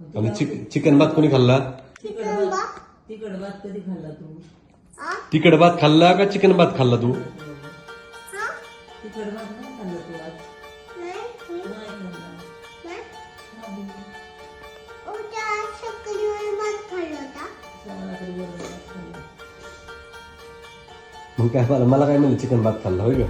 आणि चिक चिकन भात कोणी खाल्ला? तिखट भात कधी खाल्ला तू? तिखट भात खाल्ला का चिकन भात खाल्ला तू? तिखट भात नाही खाल्ला तू आज? मग काय मला मला काय म्हणलं चिकन भात खाल्ला होय ग?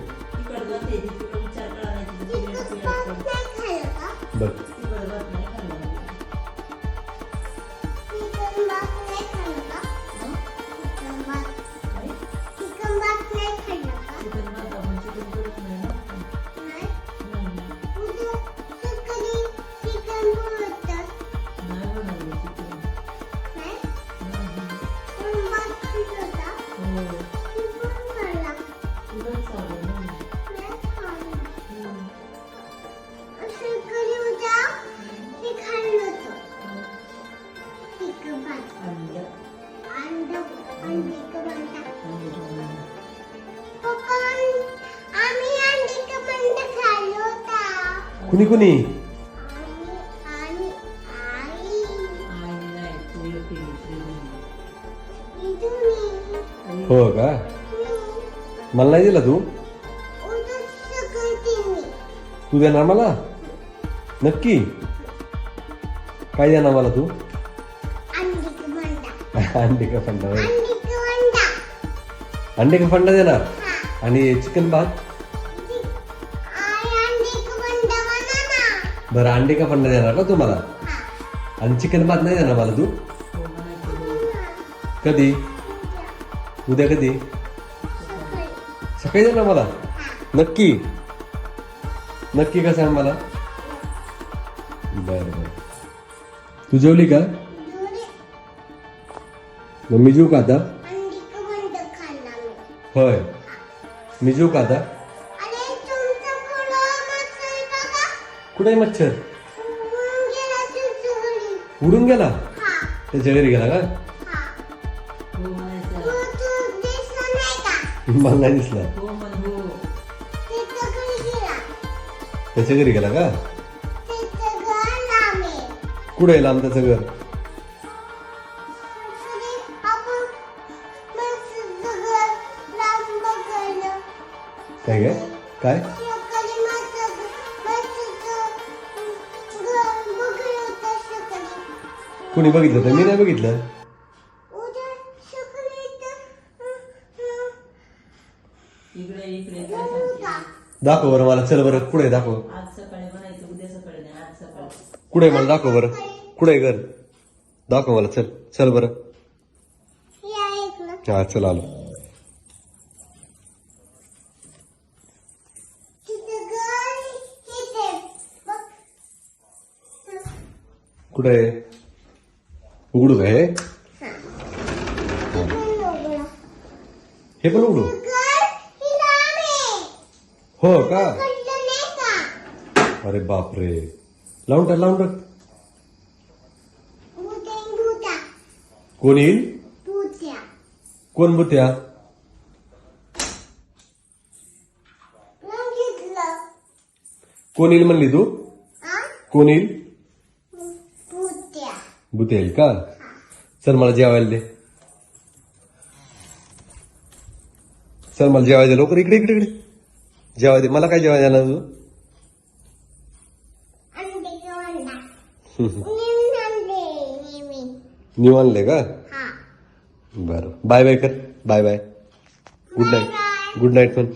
कुणी कुणी? हो का? मला नाही दिला तू? तू देणार मला नक्की? काय देणार मला तू? अंडी का फंडा अंडे का फंडा देणार? आणि चिकन भात? बरं अंडे का फंडा देणार का तू मला हा आणि चिकन भात नाही देणार मला तू. कधी? उद्या कधी? सकाळी देणार मला? नक्की? नक्की का सांग मला? बरं बरं. तू जेवली का? मग मी जेऊ का आता? होय. मी जेऊ का आता? अरे तुमचा फुलं मस्त बघा. कुठे आहे मच्छर? उडून गेला तुझं घरी. उडून गेला? हा. त्याच्या घरी गेला का? हा. हो मला नाही दिसला. हो हो. त्याच्या घरी गेला. का? कुठे आहे लांब त्याचं घर? काय काय काय? कुणी बघितलं तर? मी नाही बघितलं. दाखव बरं मला. चल बरं. कुठे दाखव. कुठे मला दाखव बरं. कुठे घर? दाखव मला. चल. चल बरं. हे हा चल आलो. कुठे? आहे उघडू काय उघडा. हे पण उघडू. ही हो का? का अरे बापरे. लावून टाक लावून टाक. कोण येईल? कोण बुत्या? कोण येईल म्हणली तू? कोण येईल? बुत्या येईल का? चल मला जेवायला दे. चल मला जेवायला दे. लवकर इकडे इकडे इकडे. जेवायला दे. मला काय जेवायला देणार तू? आणले का? हा. बरं. बाय बाय कर. Bye bye. Good night good night पण